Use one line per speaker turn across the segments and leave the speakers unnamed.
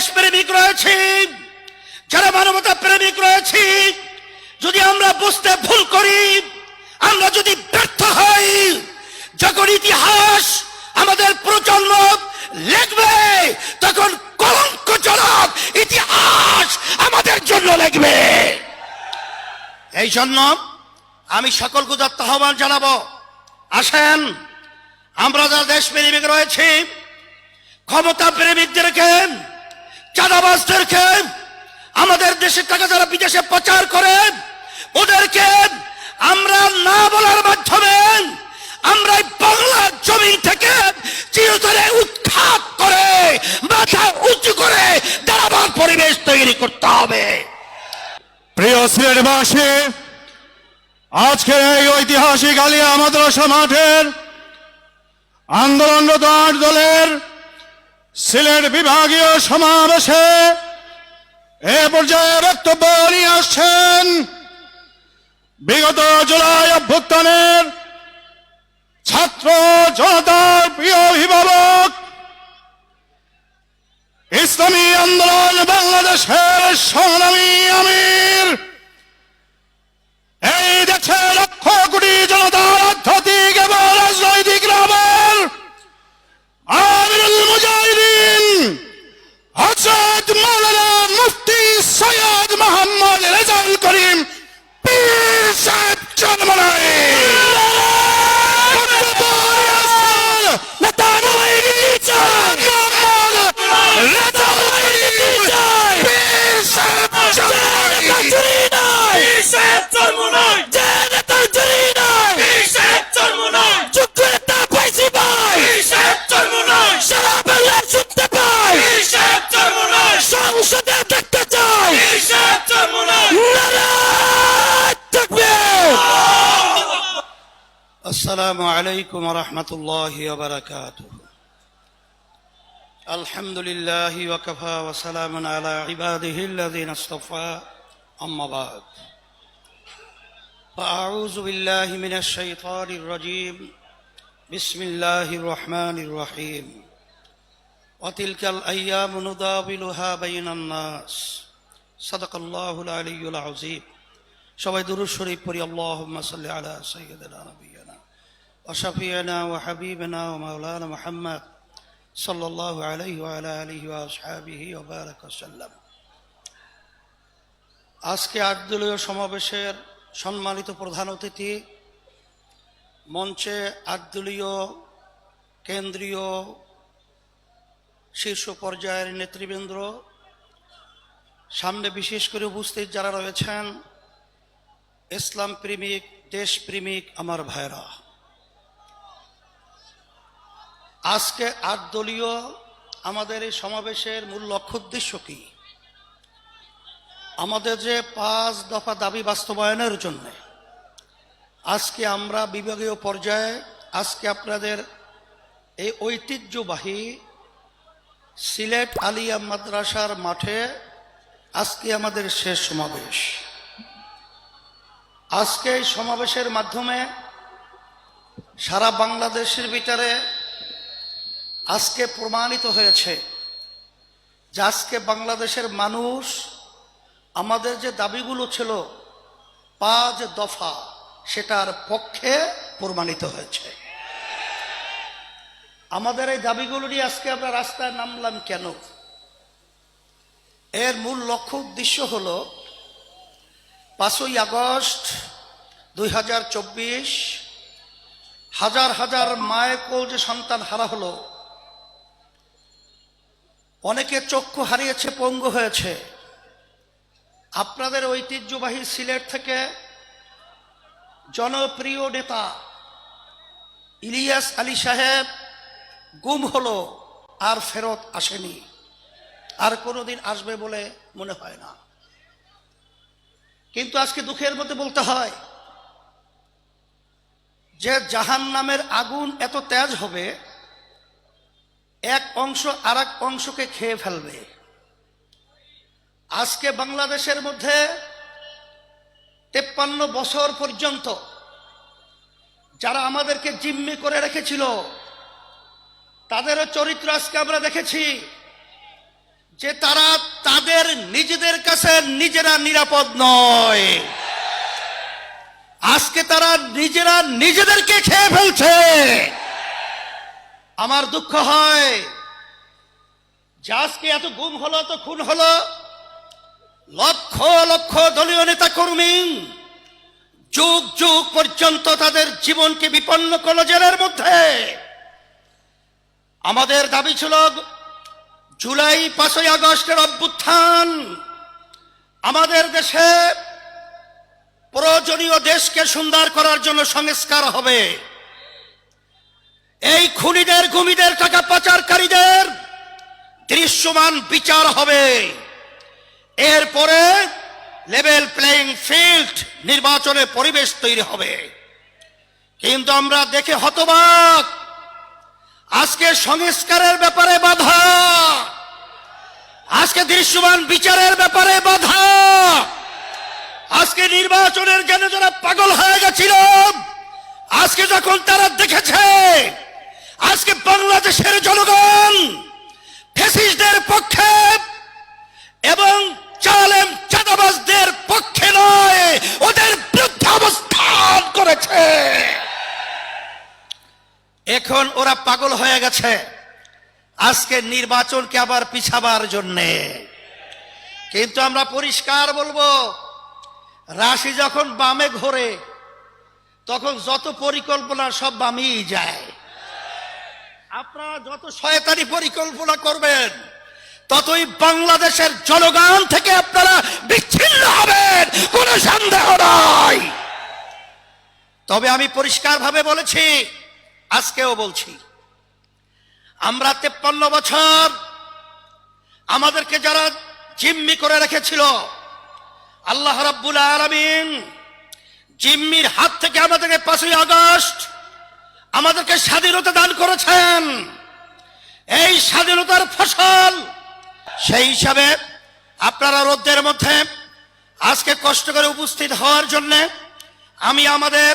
দেশ প্রেমিক রয়েছি, যারা মানবতা প্রেমিক রয়েছি, যদি আমরা বুঝতে ভুল করি, আমরা যদি ব্যর্থ হই, যখন ইতিহাস আমাদের প্রজন্ম লিখবে, তখন কলঙ্কজনক ইতিহাস আমাদের জন্য লিখবে। এই জন্য আমি সকলকে দত্ত আহ্বান জানাব। আসেন, আমরা যারা দেশ প্রেমিক রয়েছি, ক্ষমতা প্রেমিকদেরকে চাঁদাবাজদেরকে আমাদের দেশের টাকা যারা বিদেশে প্রচার করে, ওদেরকে আমরা না বলার মাধ্যমে আমরা বাংলার জমি থেকে চিরতরে উৎখাত করে, মাথা উঁচু করে দাঁড়াবার পরিবেশ তৈরি করতে হবে।
প্রিয় সিলেটবাসী, আজকের এই ঐতিহাসিক আলিয়া মাদ্রাসা মাঠের আন্দোলনরত আট দলের সিলেট বিভাগীয় সমাবেশে এ পর্যায়ে বক্তব্য নিয়ে আসছেন বিগত জুলাই অভ্যুত্থানের ছাত্র জনতার প্রিয় অভিভাবক, ইসলামী আন্দোলন বাংলাদেশের সংগ্রামী আমির। এই দেশে লক্ষ কোটি জনতার আধ্যাত্মিক
السلام عليكم ورحمة الله وبركاته الحمد لله وكفى وسلام على عباده الذين اصطفى أما بعد فأعوذ بالله من الشيطان الرجيم بسم الله الرحمن الرحيم وتلك الأيام نداولها بين الناس صدق الله العلي العظيم সবাই দুরুদ শরীফ পড়ি আল্লাহুম্মা সাল্লি আলা সাইয়্যিদিনা নাবিয়িনা মাওলানা মুহাম্মদ সাল্লাল্লাহু আলাইহি ওয়া আলা আলিহি ওয়া আসহাবিহি ওয়া বারাকা সাল্লাম আজকে আটদলীয় সমাবেশের সম্মানিত প্রধান অতিথি মঞ্চে আটদলীয় কেন্দ্রীয় শীর্ষ পর্যায়ের নেতৃবৃন্দ, সামনে বিশেষ করে উপস্থিত যারা রয়েছেন, ইসলাম প্রেমিক, দেশ প্রেমিক, আমার ভাইরা আজকে আট দলীয় আমাদের এই সমাবেশের মূল লক্ষ্য উদ্দেশ্য কি? আমাদের যে পাঁচ দফা দাবি বাস্তবায়নের জন্য আজকে আমরা বিভাগীয় পর্যায়ে আজকে আপনাদের এই ঐতিহ্যবাহী সিলেট আলিয়া মাদ্রাসার মাঠে আজকে আমাদের শেষ সমাবেশ। আজকে এই সমাবেশের মাধ্যমে সারা বাংলাদেশের ভিতরে আজকে প্রমাণিত হয়েছে যে আজকে বাংলাদেশের মানুষ আমাদের যে দাবিগুলো ছিল পাঁচ দফা, সেটার পক্ষে প্রমাণিত হয়েছে। আমাদের এই দাবিগুলো নিয়ে আজকে আমরা রাস্তায় নামলাম কেন? এর মূল লক্ষ্য উদ্দেশ্য হল পাঁচই আগস্ট দুই হাজার হাজার হাজার মায়ের কোল যে সন্তান হারা হলো অনেকে চক্ষু হারিয়েছে, পঙ্গু হয়েছে। আপনাদের ঐতিহ্যবাহী সিলেট থেকে জনপ্রিয় নেতা ইলিয়াস আলী সাহেব গুম হলো আর ফেরত আসেনি। আর কোনোদিন আসবে বলে মনে হয় না। কিন্তু আজকে দুঃখের মধ্যে বলতে হয় যে জাহান নামের আগুন এত তেজ হবে এক অংশ আর অংশকে খেয়ে ফেলবে। আজকে বাংলাদেশের মধ্যে তেপ্পান্ন বছর পর্যন্ত যারা আমাদেরকে জিম্মি করে রেখেছিল, তাদেরও চরিত্র আজকে আমরা দেখেছি যে তারা তাদের নিজেদের কাছে নিজেরা নিরাপদ নয়। আজকে তারা নিজেরা নিজেদেরকে খেয়ে ফেলছে। আমার দুঃখ হয়। যে এত গুম হলো, এত খুন হলো। লক্ষ লক্ষ দলীয় নেতা কর্মী যুগ যুগ পর্যন্ত তাদের জীবনকে বিপন্ন করল জেলের মধ্যে। আমাদের দাবি ছিল জুলাই, পাঁচই আগস্টের অভ্যুত্থান। আমাদের দেশে প্রয়োজনীয় দেশকে সুন্দর করার জন্য সংস্কার হবে। এই খুনিদের, গুমিদের, টাকা পাচারকারীদের দৃশ্যমান বিচার হবে। এরপরে লেভেল প্লেইং ফিল্ড নির্বাচনের পরিবেশ তৈরি হবে। কিন্তু আমরা দেখে হতবাক, আজকে সংস্কারের ব্যাপারে বাধা, আজকে দৃশ্যমান বিচারের ব্যাপারে বাধা, আজকে নির্বাচনের জন্য যারা পাগল হয়ে গেছিল, আজকে যখন তারা দেখেছে এখন ওরা পাগল হয়ে গেছে। আজকে নির্বাচনকে আবার পিছাবার জন্যে। কিন্তু আমরা পরিষ্কার বলব, রাশি যখন বামে ঘোরে, তখন যত পরিকল্পনা সব বামেই যায়। আপনারা যত শয়তানি পরিকল্পনা করবেন, ততই বাংলাদেশের জনগণ থেকে আপনারা বিচ্ছিন্ন হবেন, কোনো সন্দেহ নাই। তবে আমি পরিষ্কারভাবে বলেছি আজকেও বলছি, আমরা তেপ্পান্ন বছর আমাদেরকে যারা জিম্মি করে রেখেছিল, আল্লাহ রাব্বুল আলামিন জিম্মির হাত থেকে আমাদেরকে পাঁচই আগস্ট আমাদেরকে স্বাধীনতা দান করেছেন। এই স্বাধীনতার ফসল, সেই হিসাবে আপনারা রোদ্রের মধ্যে আজকে কষ্ট করে উপস্থিত হওয়ার জন্য আমি আমাদের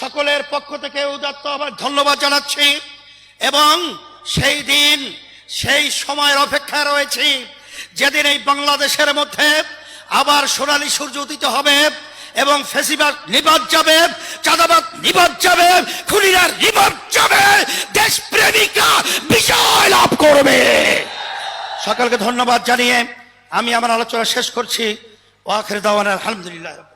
সকলের পক্ষ থেকে উদাত্ত আবার ধন্যবাদ জানাচ্ছি এবং সেই দিন, সেই সময়ের অপেক্ষা রয়েছি। যেদিন এই বাংলাদেশের মধ্যে আবার সোনালী সূর্য উদিত হবে এবং ফেসিবাদ নিবাদ যাবে, চাঁদাবাদ নিবাদ যাবে, খুনিরা নিবাদ যাবে, দেশপ্রেমিকা বিজয় লাভ করবে। সকলকে ধন্যবাদ জানিয়ে আমি আমার আলোচনা শেষ করছি। ওয়াখের দাওয়ান, আলহামদুলিল্লাহ।